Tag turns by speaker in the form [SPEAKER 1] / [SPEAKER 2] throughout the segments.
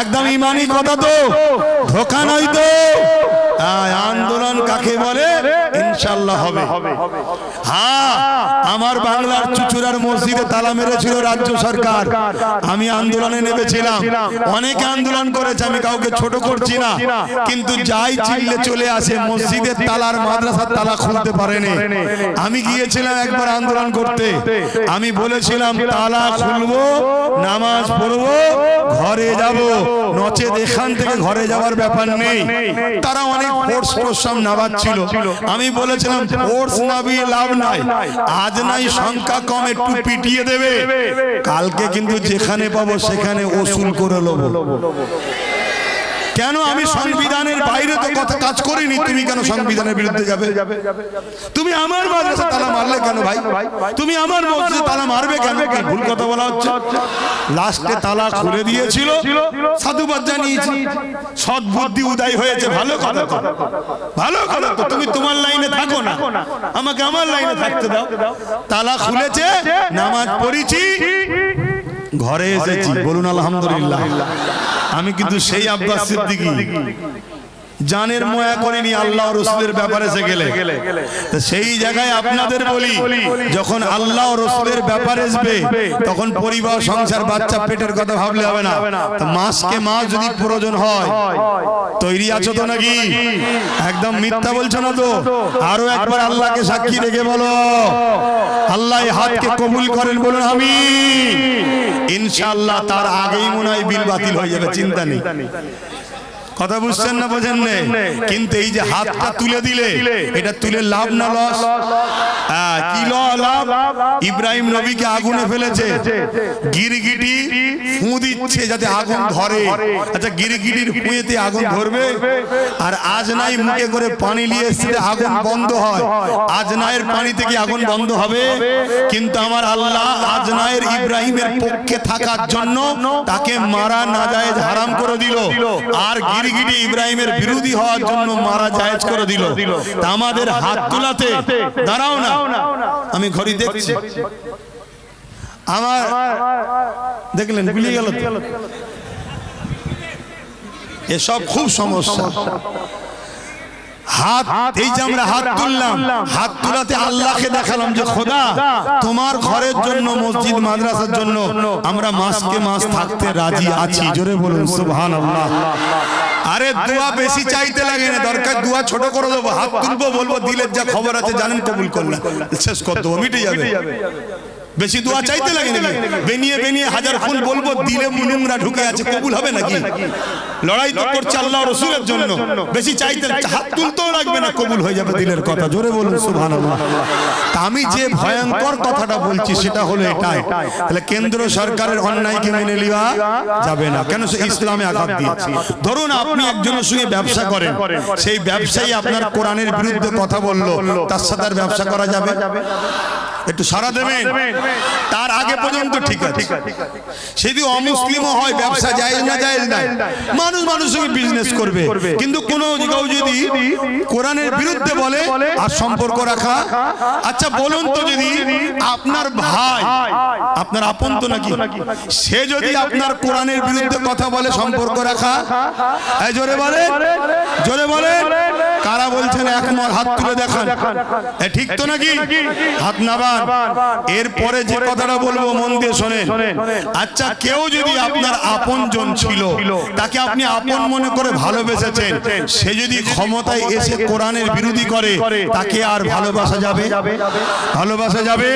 [SPEAKER 1] একদম ইমানি কথা তো ধোকা নয় তো। আন্দোলন কাকে বলে? ইনশাল্লাহ হবে। হ্যাঁ আমার বাংলার চুচুড়ার মসজিদে তালা মেরেছিল রাজ্য সরকার। আমি আন্দোলনে নেমেছিলাম। অনেকে আন্দোলন করেছে, আমি কাউকে ছোট করছি না। কিন্তু যাই চিল্লে চলে আসে মসজিদের তালার মাদ্রাসার তালা খুলতে পারেনি। আমি গিয়েছিলাম একবার আন্দোলন করতে। আমি বলেছিলাম, তালা খুলবো, নামাজ পড়ব, ঘরে যাব। নচেত এখান থেকে ঘরে যাওয়ার ব্যাপার নেই। তারা অনেক ফোর্স প্রসাম নাবাচ্ছিল আমি বলেছিলাম ফোর্স নাবি লাভ নাই। আজ নাই সংখ্যা কম একটু পিটিয়ে দেবে। কালকে কিন্তু যেখানে পাবো সেখানে ওসুল করে নেব কেন আমি সংবিধানের বাইরে তো কথা কাজ করিনি? তুমি কেন সংবিধানের বিরুদ্ধে যাবে? তুমি আমার মাদ্রাসা তালা মারলে কেন ভাই? তুমি আমার মসজিদে তালা মারবে কেন কি? ভুল কথা বলা হচ্ছে। লাস্টে তালা খুলে দিয়েছিল। সাধুবাদ জানিয়েছি। সৎ বুদ্ধি উদয় হয়েছে। ভালো কথা। ভালো কথা তো। তুমি তোমার লাইনে থাকো না। আমাকে আমার লাইনে থাকতে দাও। তালা খুলেছে। নামাজ পড়েছি। ঘরে এসেছি বলুন আলহামদুলিল্লাহ। আমি কিন্তু সেই আব্বাস সিদ্দিকী। জানের ময়া করেনি আল্লাহ রসুলের ব্যাপারে এসে গেলে সেই জায়গায় আপনাদের বলি যখন আল্লাহ রসুলের ব্যাপারে আসবে তখন পরিবার সংসার বাচ্চা পেটের কথা ভাবলে হবে না। মাসকে মাস যদি প্রয়োজন হয় তৈরি আছো তো নাকি? একদম মিথ্যা বলছো না তো? আরও একবার আল্লাহকে সাক্ষী রেখে বলো। আল্লাহ হাতকে কবুল করেন বলুন আমি ইনশাআল্লাহ তার আগেই মনে হয় বিল বাতিল হয়ে যাবে চিন্তা নেই। কথা বুঝছেন না বোঝেন নে কিন্তু এই যে হাতটা তুলে দিলে এটা তুলে লাভ না লস। হ্যাঁ, কি লাভ। ইব্রাহিম নবীকে আগুনে ফেলেছে। গিরগিটি ফু দিচ্ছে যাতে আগুন ধরে। আচ্ছা গিরগিটির ফুঁয়েতে আগুন ধরবে? আর আজ নাই মুখে করে পানি নিয়ে এসছে আগুন বন্ধ হয়। আজ নায়ের পানি থেকে আগুন বন্ধ হবে। কিন্তু আমার আল্লাহ আজ নায়ের ইব্রাহিমের পক্ষে থাকার জন্য তাকে মারা না যায় হারাম করে দিল। আর গিরগিটি ইব্রাহিমের বিরোধী হওয়ার জন্য মারা জায়েজ করে দিল। তা আমাদের হাত তোলাতে দাঁড়াও না। আমি ঘড়ি দেখছি। আমার দেখলেন ভুলে গেল? এসব খুব সমস্যা। হাত এই যে আমরা হাত তুললাম হাত তুলাতে আল্লাহকে দেখালাম যে খোদা তোমার ঘরের জন্য মসজিদ মাদ্রাসার জন্য আমরা মাসকে মাস থাকতে রাজি আছি। জোরে বলুন সুবহান আল্লাহ আরে দোয়া বেশি চাইতে লাগে না দরকার দোয়া ছোট করে দেবো। হাত তুলবো বলব দিলের যা খবর আছে জানেন কবুল করলাম। শেষ কর দেবো মিটে যাবে। বেশি দোয়া চাইতে লাগে নাকি? বেনিয়ে বেনিয়ে হাজার ফুল বলব দিলে মুনুমরা ঢুকে আছে কবুল হবে নাকি? লড়াই তো করছে আল্লাহ রসুলের জন্য। বেশি চাইতে হাত তুলতেও লাগবে না কবুল হয়ে যাবে দিলের কথা। জোরে বলুন তা আমি যে ভয়ঙ্কর কথাটা বলছি সেটা হলো এটাই। তাহলে কেন্দ্র সরকারের অন্যায়কে মেনে নেওয়া যাবে না। কেন সে ইসলামে আঘাত দিয়েছে? ধরুন আপনি একজনের সঙ্গে ব্যবসা করেন। সেই ব্যবসায়ী আপনার কোরআনের বিরুদ্ধে কথা বলল তার সাথে আর ব্যবসা করা যাবে একটু সারা দেবেন তার আগে পর্যন্ত ঠিক আছে। যদি অমুসলিমও হয় ব্যবসা যায় না যায় না মানুষ মানুষ সঙ্গে বিজনেস করবে। কিন্তু কোন কেউ যদি কোরআনের বিরুদ্ধে বলে আর সম্পর্ক রাখা। আচ্ছা বলুন তো যদি আপনার ভাই আপনার আপন তো নাকি? সে যদি আপনার কোরআনের বিরুদ্ধে কথা বলে সম্পর্ক রাখা? এই জোরে বলে জোরে বলে কারা বলছেন একমত হাত তুলে দেখান। ঠিক তো নাকি? হাত নাবান। এরপরে যে কথাটা বলব মন দিয়ে শোনেন। আচ্ছা কেউ যদি আপনার আপন জন ছিল তাকে আপনি আপন মনে করে ভালোবেসেছেন। সে যদি ক্ষমতায় এসে কোরআনের বিরোধী করে তাকে আর ভালোবাসা যাবে? ভালোবাসা যাবে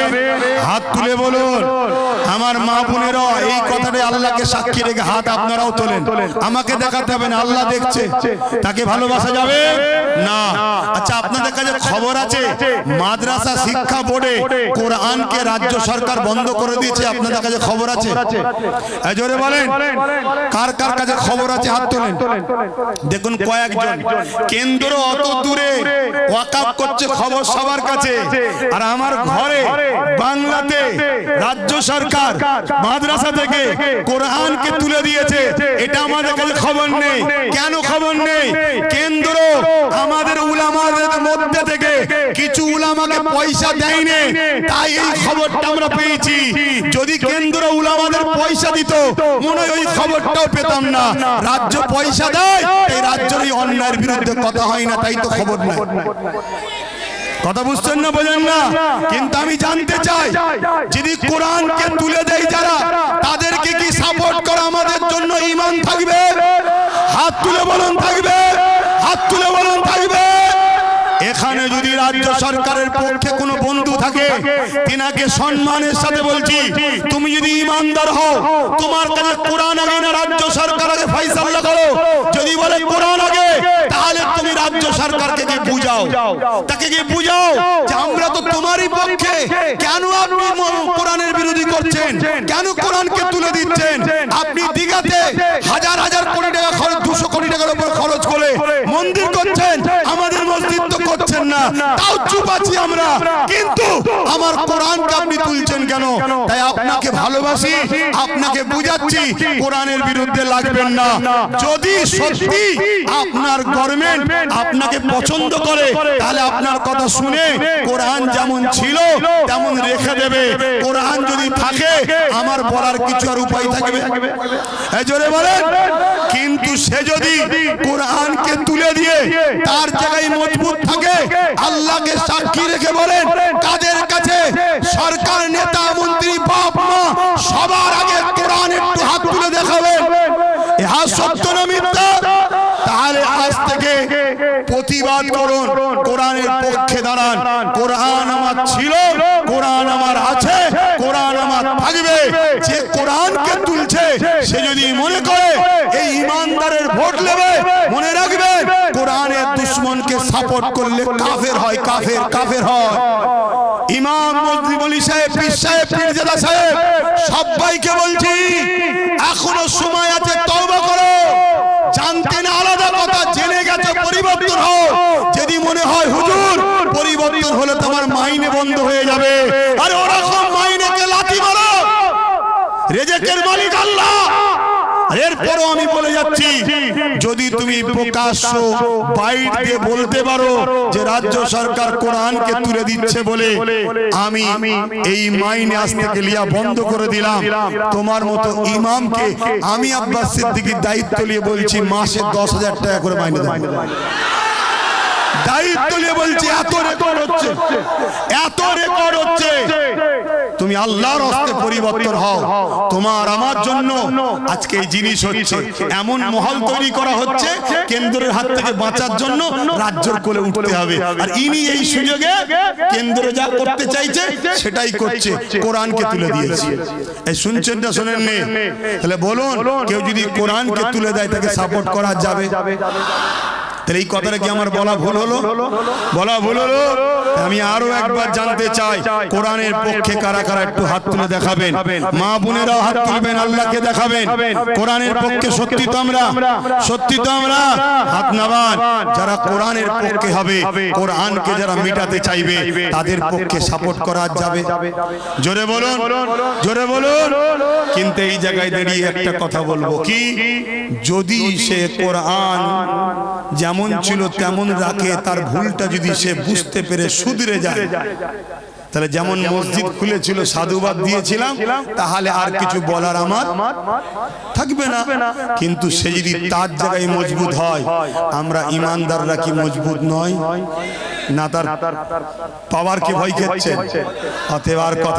[SPEAKER 1] হাত তুলে বলুন। আমার মা বোনেরা এই কথাটাই আল্লাহকে সাক্ষী রেখে হাত আপনারাও তোলেন। আমাকে দেখাতে হবে না আল্লাহ দেখছে। তাকে ভালোবাসা যাবে? না। আচ্ছা আপনাদের কাছে খবর আছে? মাদ্রাসা শিক্ষা বোর্ডে কোরআনকে রাজ্য সরকার বন্ধ করে দিয়েছে আপনাদের কাছে খবর আছে? জোরে বলেন কার কার কাছে খবর আছে? হাত তোলেন। দেখুন কয়েকজন। কেন্দ্র অত দূরে ওয়াকাপ করছে খবর সবার কাছে। আর আমার ঘরে বাংলাতে রাজ্য সরকার মাদ্রাসা থেকে কোরআনকে তুলে দিয়েছে। এটা আমাদের কাছে খবর নেই। কেন খবর নেই? কেন্দ্র আমাদের উলামাদের মধ্যে থেকে কিছু উলামাকে পয়সা দেয়নি। তাই এই খবরটা আমরা পেয়েছি। যদি কেন্দ্র উলামাদের পয়সা দিত, মনে ওই খবরটাও পেতাম না। রাজ্য পয়সা দেয়, এই রাজ্যের এই অন্যায়ের বিরুদ্ধে কথা হয় না, তাই তো খবর নাই। কথা বুঝছেন না, বোঝেন না? কিন্তু আমি জানতে চাই, যদি কোরআনকে তুলে দেয় যারা, তাদেরকে কি সাপোর্ট করা আমাদের জন্য ইমান থাকবে? হাত তুলে বলুন, থাকবে? রাজ্য সরকারের পক্ষে কোনো বন্ধু থাকে। তিনাকে সম্মানের সাথে বলছি, তুমি যদি ইমানদার হও, তোমার কাছে কোরআন আগে না, রাজ্য সরকার আগে ফয়সালা করো। যদি বলে কোরআন আগে, তাহলে তুমি রাজ্য সরকারকে গিয়ে বুঝাও। তাকে গিয়ে বুঝাও যে আমরা তো তোমারই পক্ষে। কেন আপনি কোরআনের বিরোধী করছেন? কেন কোরআনকে তুলে দিচ্ছেন? আপনি তাও চুপ আছি আমরা। কিন্তু আমার কোরআনকে আপনি তুলছেন কেন? তাই আপনাকে ভালোবাসি আপনাকে বুঝাচ্ছি কোরআনের বিরুদ্ধে লাগবেন না। যদি সত্যি আপনার গভর্নমেন্ট আপনাকে পছন্দ করে তাহলে আপনার কথা শুনে কোরআন যেমন ছিল তেমন রেখে দেবে। কোরআন যদি থাকে আমার বলার কিছু আর উপায় থাকবে। এই জোরে বলেন। কিন্তু সে যদি কোরআনকে তুলে দিয়ে তার জায়গায় মজবুত থাকে আল্লাহকে সাক্ষী রেখে বলেন, কাদের কাছে? সরকার নেতা, মন্ত্রী, বাপ, মা, সবার আগে কোরআন একটু হাত তুলে দেখাবেন। ইহা সত্য না মিথ্যা? তাহলে আজ থেকে প্রতিবাদ করুন, কোরআনের পক্ষে দাঁড়ান। কোরআন আমার ছিল, কোরআন আমার আছে, কোরআন আমার থাকবে। যে কোরআনকে তুলছে, সে যদি মনে করে, এই ইমানদারের ভোট নেবে মনে রাখবেন কোরআনের দুশ্মনকে সাপোর্ট করলে কাফের হয় কাফের কাফের হয়। ইমাম মন্ত্রী বলি সাহেব পীর সাহেব পীরজাদা সাহেব সবাইকে বলছি এখনও সময় আছে তওবা করো। জানতে না আলাদা কথা জেনে গেছে পরিবর্তন হও। যদি মনে হয় হুজুর পরিবর্তন হলে তোমার মাইনে বন্ধ হয়ে যাবে। আরে ওরকম মাইনেকে লাথি মারো। রেজেকের মালিক আল্লাহ। এরপরও আমি বলে যাচ্ছি যদি তুমি প্রকাশ্য বাইট দিয়ে বলতে পারো যে রাজ্য সরকার কোরআনকে তুলে দিচ্ছে বলে আমি এই মাইনে আজ থেকে লিয়া বন্ধ করে দিলাম। তোমার মতো ইমামকে আমি আব্বাস সিদ্দিকির দায়িত্ব নিয়ে বলছি মাসে দশ হাজার টাকা করে মাইনে দেবো। দায়িত্ব নিয়ে বলছি এত রেকর্ড হচ্ছে। এত রেকর্ড হচ্ছে। তুমি আল্লাহর হস্তে পরিবর্তন হও। তোমার আমার জন্য আজকে এই জিনিস হচ্ছে। এমন মহল তৈরি করা হচ্ছে কেন্দ্রের হাত থেকে বাঁচার জন্য রাজ্যের কোলে উঠতে হবে। আর ইনি এই সুযোগে কেন্দ্র যা করতে চাইছে সেটাই করছে। কোরআনকে তুলে দিয়েছে। এই শুনছেন না শোনেন নে তাহলে বলুন কেউ যদি কোরআনকে তুলে দেয় তাকে সাপোর্ট করা যাবে। তাহলে এই কথাটা কি আমার বলা ভুল হলো? বলা ভুল হলো? আমি আরও একবার জানতে চাই, কোরআনের পক্ষে কারা কারা একটু হাত তুলে দেখাবেন? মা বোনেরাও হাত তুলবেন, আল্লাহকে দেখাবেন। কোরআনের পক্ষে সত্যি তো আমরা, সত্যি তো আমরা। হাত নামান যারা কোরআনের পক্ষে হবে, কোরআনকে যারা মেটাতে চাইবে, তাদের পক্ষে সাপোর্ট করা যাবে। জোরে বলুন জোরে বলুন। কিন্তু এই জায়গায় দাঁড়িয়ে একটা কথা বলব। কি? যদি সে কোরআন যেমন ছিল তেমন রাখে তার ভুলটা যদি সে বুঝতে পেরে শুধরে যায়। তাহলে যেমন মসজিদ খুলেছিল সাধুবাদ দিয়েছিলাম তাহলে আর কিছু বলার আমার থাকবে না। কিন্তু সে যদি তার জায়গায় মজবুত হয় আমরা ইমানদাররা কি মজবুত নয়? না তার পাওয়ার কি ভয় খেচ্ছে? অতএব আর কথা।